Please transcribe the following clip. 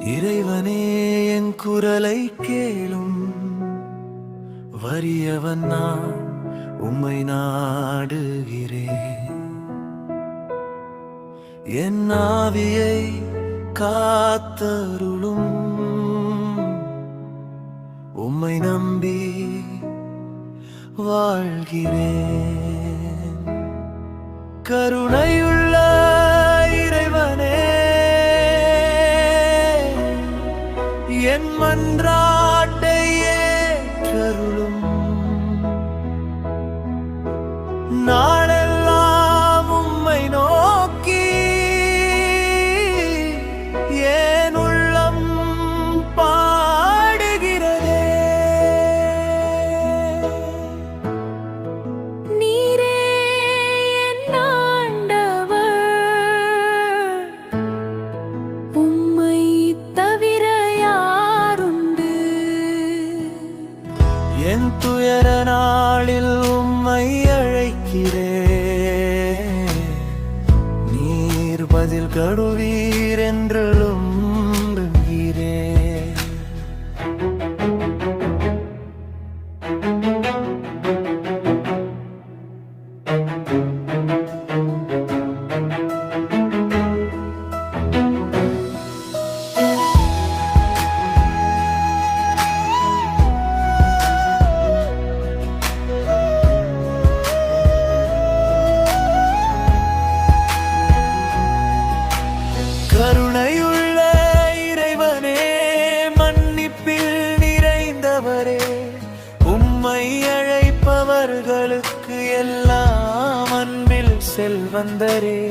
இறைவனே என் குரலை கேளும். வறியவன் நான் உம்மை நாடுகிறேன். என் ஆவியை காத்தருளும். உம்மை நம்பி வாழ்கிறேன். கருணையுள்ள என் மன்றாட்டை ஏற்றருளும். என் துயர நாளில் உம்மை அழைக்கிறேன். நீர் பதில் கடுவீர் என்றும் கருணையுள்ள அவர்களுக்கு எல்லாம் அன்பில் செல்வந்தரே.